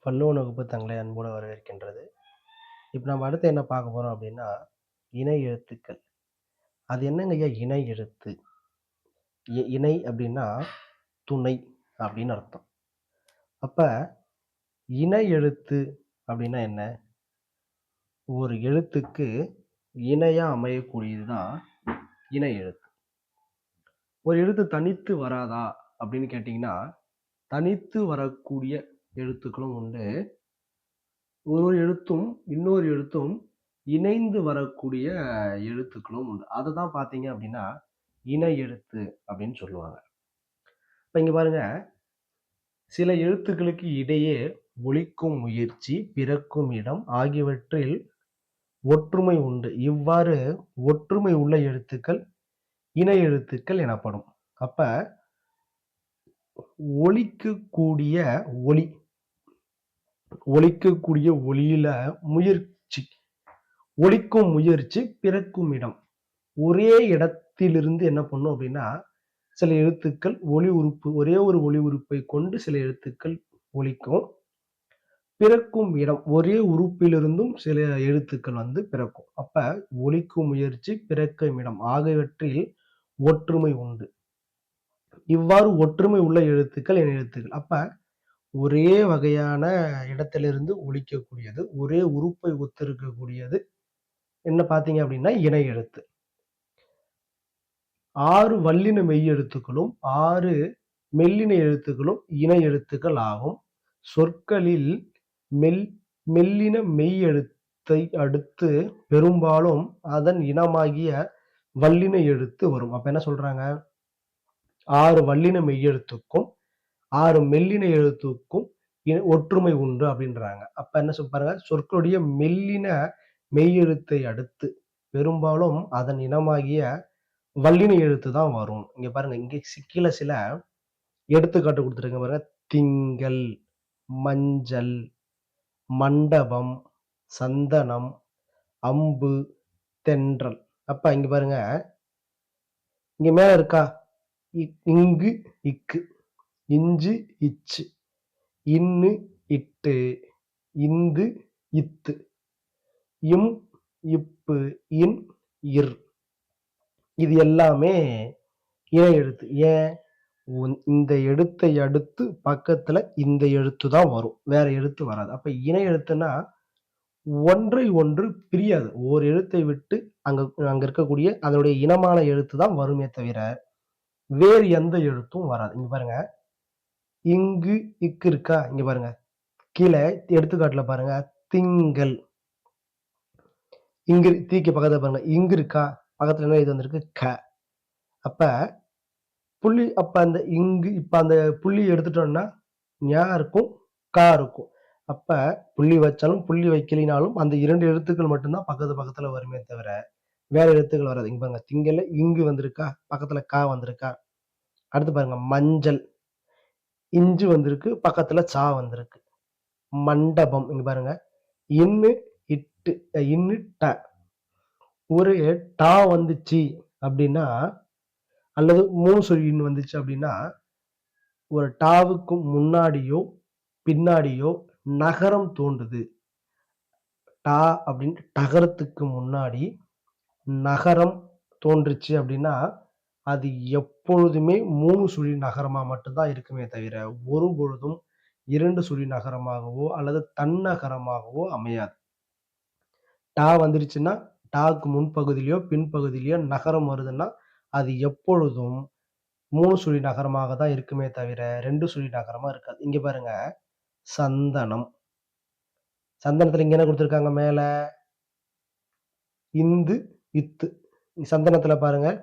வள்ளுவன் வகுப்பு தங்களை அன்போடு வரவேற்கின்றது. இப்போ நம்ம அடுத்து என்ன பார்க்க போகிறோம் அப்படின்னா இணை எழுத்துக்கள். அது என்னங்க ஐயா? இணை எழுத்து. இ- இணை அப்படின்னா துணை அப்படின்னு அர்த்தம். அப்போ இணை எழுத்து அப்படின்னா என்ன? ஒரு எழுத்துக்கு இணையாக அமையக்கூடியது தான் இணை எழுத்து. ஒரு எழுத்து தனித்து வராதா அப்படின்னு கேட்டிங்கன்னா தனித்து வரக்கூடிய எழுத்துக்களும் உண்டு. ஒரு ஒரு எழுத்தும் இன்னொரு எழுத்தும் இணைந்து வரக்கூடிய எழுத்துக்களும் உண்டு. அதை தான் பார்த்தீங்க அப்படின்னா இணை எழுத்து அப்படின்னு சொல்லுவாங்க. இப்போ இங்கே பாருங்க. சில எழுத்துக்களுக்கு இடையே ஒலிக்கும் முயற்சி பிறக்கும் இடம் ஆகியவற்றில் ஒற்றுமை உண்டு. இவ்வாறு ஒற்றுமை உள்ள எழுத்துக்கள் இணை எழுத்துக்கள் எனப்படும். அப்ப ஒலிக்கக்கூடிய ஒலி ஒலிக்கக்கூடிய ஒளியில முயற்சி. ஒலிக்கும் முயற்சி பிறக்கும் இடம். ஒரே இடத்திலிருந்து என்ன பண்ணும் அப்படின்னா சில எழுத்துக்கள் ஒளி உறுப்பு ஒரே ஒரு ஒளி உறுப்பை கொண்டு சில எழுத்துக்கள் ஒலிக்கும். பிறக்கும் இடம் ஒரே உறுப்பிலிருந்தும் சில எழுத்துக்கள் வந்து பிறக்கும். அப்ப ஒலிக்கும் முயற்சி பிறக்கும் இடம் ஆகியவற்றில் ஒற்றுமை உண்டு. இவ்வாறு ஒற்றுமை உள்ள எழுத்துக்கள் என் எழுத்துக்கள். அப்ப ஒரே வகையான இடத்திலிருந்து ஒலிக்கக்கூடியது ஒரே உறுப்பை ஒத்திருக்கக்கூடியது. என்ன பார்த்தீங்க அப்படின்னா இணை எழுத்து. ஆறு வல்லின மெய் எழுத்துக்களும் ஆறு மெல்லின எழுத்துக்களும் இணை எழுத்துக்கள் ஆகும். சொற்களில் மெல் மெல்லின மெய் எழுத்தை அடுத்து பெரும்பாலும் அதன் இனமாகிய வல்லின எழுத்து வரும். அப்ப என்ன சொல்றாங்க? ஆறு வல்லின மெய் எழுத்துக்கும் ஆறு மெல்லின எழுத்துக்கும் ஒற்றுமை உண்டு அப்படின்றாங்க. அப்ப என்ன சொல்ல பாருங்க சொற்களுடைய மெல்லின மெய்யெழுத்தை அடுத்து பெரும்பாலும் அதன் இனமாகிய வல்லின எழுத்து தான் வரும். இங்க பாருங்க இங்க சிக்கில சில எடுத்துக்காட்டு கொடுத்துருங்க பாருங்க. திங்கள் மஞ்சள் மண்டபம் சந்தனம் அம்பு தென்றல். அப்ப இங்க பாருங்க இங்க மேல இருக்கா? இ- இங்கு இக்கு. இஞ்சு இச்சு. இன்னு இட்டு. இந்து இத்து. இம் இப்பு இன் இர். இது எல்லாமே இணை எழுத்து. ஏன்? இந்த எழுத்தை அடுத்து பக்கத்துல இந்த எழுத்து தான் வரும். வேற எழுத்து வராது. அப்ப இணை எழுத்துனா ஒன்றை ஒன்று பிரியாது. ஓர் எழுத்தை விட்டு அங்க அங்க இருக்கக்கூடிய அதனுடைய இனமான எழுத்து தான் வருமே தவிர வேறு எந்த எழுத்தும் வராது. இங்க பாருங்க. இங்கு இக்கு இருக்கா? இங்க பாருங்க. கீழே எடுத்துக்காட்டுல பாருங்க. திங்கள். இங்கு தீக்கு பக்கத்துல பாருங்க. இங்கு இருக்கா? பக்கத்துல என்ன இது வந்திருக்கு? க. அப்ப புள்ளி அப்ப அந்த இங்கு இப்ப அந்த புள்ளி எடுத்துட்டோம்னா ஞா இருக்கும் கா இருக்கும். அப்ப புள்ளி வச்சாலும் புள்ளி வைக்கலினாலும் அந்த இரண்டு எழுத்துக்கள் மட்டும்தான் பக்கத்து பக்கத்துல வருமே தவிர வேற எழுத்துக்கள் வராது. இங்க பாருங்க. திங்கல்ல இங்கு வந்திருக்கா? பக்கத்துல கா வந்திருக்கா? அடுத்து பாருங்க. மஞ்சள். இஞ்சு வந்திருக்கு பக்கத்தில் சா வந்திருக்கு. மண்டபம் இங்கே பாருங்க. இன்னு இட்டு இன்னு ட. ஒரு டா வந்துச்சு அப்படின்னா அல்லது மூணு சொல்லி இன்னு வந்துச்சு அப்படின்னா ஒரு டாவுக்கு முன்னாடியோ பின்னாடியோ நகரம் தோன்றுது. டா அப்படின்னு டகரத்துக்கு முன்னாடி நகரம் தோன்றுச்சு அப்படின்னா அது எப்பொழுதுமே மூணு சுழி நகரமாக மட்டும்தான் இருக்குமே தவிர ஒரு பொழுதும் இரண்டு சுழி நகரமாகவோ அல்லது தன்னகரமாகவோ அமையாது. டா வந்துருச்சுன்னா டாக்கு முன்பகுதியிலையோ பின்பகுதியிலையோ நகரம் வருதுன்னா அது எப்பொழுதும் மூணு சுழி நகரமாக தான் இருக்குமே தவிர ரெண்டு சுழி நகரமாக இருக்காது. இங்கே பாருங்க சந்தனம். சந்தனத்தில் இங்கே என்ன கொடுத்துருக்காங்க மேலே? இந்து இத்து. சந்தனத்தில் பாருங்கள்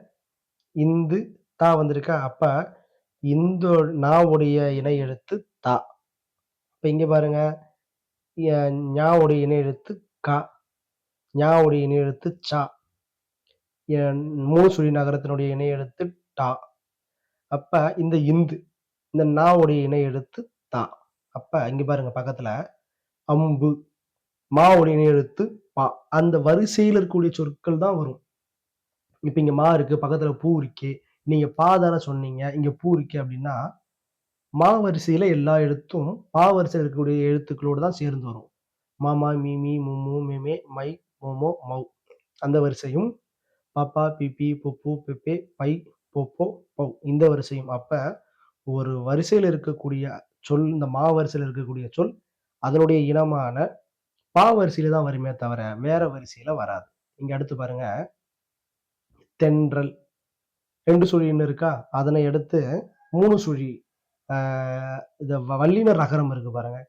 இந்து தா வந்திருக்கா அப்ப இந்து நாவுடைய இணை எழுத்து தா. இப்ப இங்க பாருங்க. ஞாவுடைய இணை எழுத்து கா. ஞாவுடைய இணை எழுத்து சா. ய- மூணு சுழி நகரத்தினுடைய இணை எழுத்து டா. அப்ப இந்த இந்து இந்த நாவுடைய இணை எழுத்து தா. அப்ப இங்க பாருங்க பக்கத்துல அம்பு மாவுடைய இணை எழுத்து பா. அந்த வரிசையில் இருக்கக்கூடிய சொற்கள் தான் வரும். இப்போ இங்கே மா இருக்குது பக்கத்தில் பூ இருக்கு. நீங்கள் பா தானே சொன்னீங்க இங்கே பூ இருக்கு அப்படின்னா மா வரிசையில் எல்லா எழுத்தும் பா வரிசையில் இருக்கக்கூடிய எழுத்துக்களோடு தான் சேர்ந்து வரும். மாமா மீமி மும்மு மேமே மை மோமோ மௌ அந்த வரிசையும் பாப்பா பிபி பொப்பு பெப்பே பை பொப்போ பௌ இந்த வரிசையும். அப்போ ஒரு வரிசையில் இருக்கக்கூடிய சொல் இந்த மா வரிசையில் இருக்கக்கூடிய சொல் அதனுடைய இனமான பா வரிசையில தான் வருமே தவிர வேற வரிசையில வராது. இங்க அடுத்து பாருங்க. தென்றல். ரெண்டு சுழின்னு இருக்கா? அதனை எடுத்து மூணு சுழி இந்த வல்லின ரகரம் இருக்கு பாருங்க.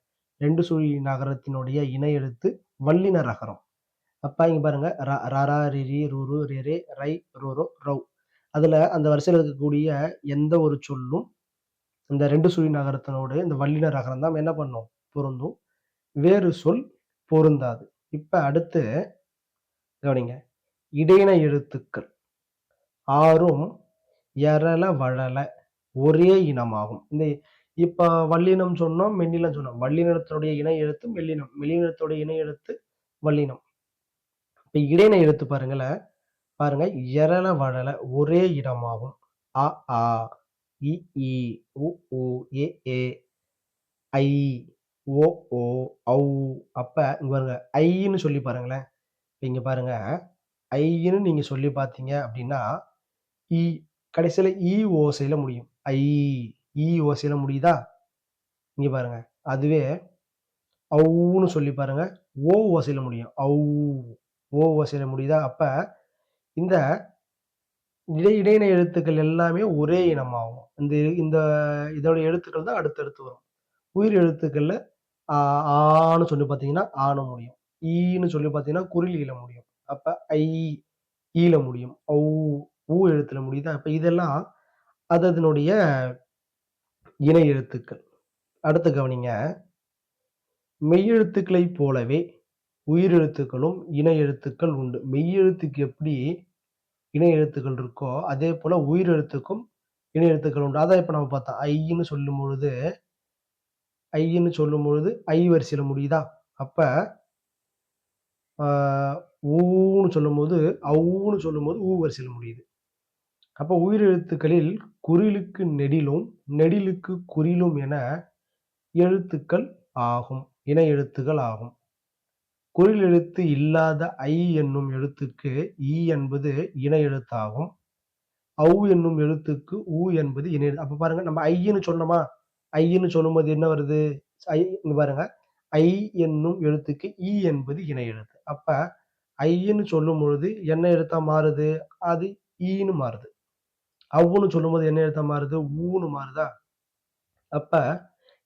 ரெண்டு சுழி நகரத்தினுடைய இணை எழுத்து வல்லின ரகரம். அப்ப இங்க பாருங்க. ரரா ரிரி ருரு ரெரே ரை ரோரோ ரவ் அதுல அந்த வரிசையில் இருக்கக்கூடிய எந்த ஒரு சொல்லும் இந்த ரெண்டு சுழி நகரத்தினோடு இந்த வல்லின ரகரம் தான் என்ன பண்ணும்? பொருந்தும். வேறு சொல் பொருந்தாது. இப்ப அடுத்து கவனிங்க. இடையின எழுத்துக்கள். ஆறும் எரல வழல ஒரே இனமாகும். இந்த இப்போ வல்லினம் சொன்னோம் மெல்லினம் சொன்னோம். வள்ளினத்துடைய இணை எழுத்து மெல்லினம். மெல்லினத்துடைய இணை எழுத்து வல்லினம் இப்போ இடையின எழுத்து பாருங்களேன் பாருங்க. எரல வழல ஒரே இடமாகும் அ ஆ இ இ உ உ ஏ ஏ ஐ ஓ ஓ ஔ. அப்போ இங்கே பாருங்க. ஐன்னு சொல்லி பாருங்களேன். இங்க பாருங்க. ஐன்னு நீங்கள் சொல்லி பார்த்தீங்க அப்படின்னா இ கடைசியில் ஈ ஓசையில் முடியும். ஐ இ ஓசையில் முடியுதா? இங்கே பாருங்கள் அதுவே ஔன்னு சொல்லி பாருங்க. ஓ ஓசையில் முடியும். ஔ ஓ ஓசையில் முடியுதா? அப்போ இந்த இடை இடையின எழுத்துக்கள் எல்லாமே ஒரே இனமாகும். இந்த இந்த இதோட எழுத்துக்கள் தான் அடுத்தடுத்து வரும். உயிர் எழுத்துக்களில் ஆன்னு சொல்லி பார்த்தீங்கன்னா ஆன முடியும். ஈன்னு சொல்லி பார்த்தீங்கன்னா குரில் முடியும். அப்போ ஐ ஈல முடியும். ஔ ஊ எழுத்துல முடியுதா? அப்ப இதெல்லாம் அது அதனுடைய இணை எழுத்துக்கள். அடுத்து கவனிங்க. மெய்யெழுத்துக்களைப் போலவே உயிரெழுத்துக்களும் இணை எழுத்துக்கள் உண்டு. மெய்யெழுத்துக்கு எப்படி இணை எழுத்துக்கள் இருக்கோ அதே போல உயிரெழுத்துக்கும் இணை எழுத்துக்கள் உண்டு. அதான் இப்ப நம்ம பார்த்தோம். ஐன்னு சொல்லும் பொழுது ஐன்னு சொல்லும் பொழுது ஐ வரிசையில முடியுதா? அப்ப ஊன்னு சொல்லும்போது அவுன்னு சொல்லும்போது ஊ வரிசையில் முடியுது. அப்போ உயிரெழுத்துக்களில் குறிலுக்கு நெடிலும் நெடிலுக்கு குறிலும் என எழுத்துக்கள் ஆகும் இணை எழுத்துக்கள் ஆகும். குறில் எழுத்து இல்லாத ஐ என்னும் எழுத்துக்கு ஈ என்பது இணை எழுத்தாகும். ஔ என்னும் எழுத்துக்கு ஊ என்பது இணை அப்போ பாருங்க நம்ம ஐன்னு சொன்னோமா? ஐன்னு சொல்லும்போது என்ன வருது? ஐ பாருங்க. ஐ என்னும் எழுத்துக்கு ஈ என்பது இணை எழுத்து. அப்ப ஐன்னு சொல்லும் பொழுது என்ன எழுத்தா மாறுது? அது ஈன்னு மாறுது. அவ்வுன்னு சொல்லும்போது என்ன எழுத்தா மாறுது? ஊன்னு மாறுதா? அப்ப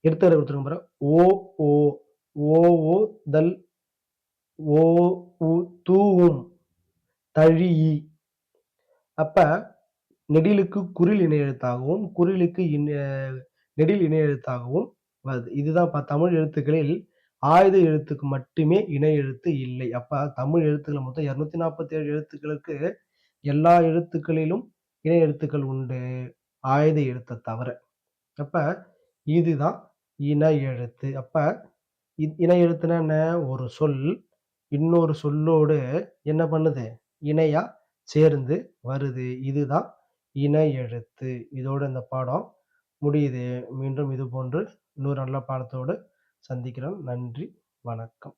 எடுத்துக்கிற கொடுத்துருங்க பாரு ஓ ஓ ஓ ஓ தல் ஓ உ தூவும் தழி அப்ப நெடிலுக்கு குரில் இணை எழுத்தாகவும் குரிலுக்கு நெடில் இணை எழுத்தாகவும் வருது. இதுதான் தமிழ் எழுத்துக்களில் ஆயுத எழுத்துக்கு மட்டுமே இணை எழுத்து இல்லை. அப்ப தமிழ் எழுத்துக்கள் மொத்தம் இருநூத்தி நாற்பத்தி ஏழு எழுத்துக்களுக்கு எல்லா எழுத்துக்களிலும் இணை எழுத்துக்கள் உண்டு ஆயுத எழுத்தை தவிர. அப்போ இதுதான் இணை எழுத்து அப்போ இணை எழுத்துனா என்ன? ஒரு சொல் இன்னொரு சொல்லோடு என்ன பண்ணுது? இணையா சேர்ந்து வருது. இதுதான் இணை எழுத்து இதோடு இந்த பாடம் முடியுது. மீண்டும் இது போன்று இன்னொரு நல்ல பாடத்தோடு சந்திக்கிறோம். நன்றி வணக்கம்.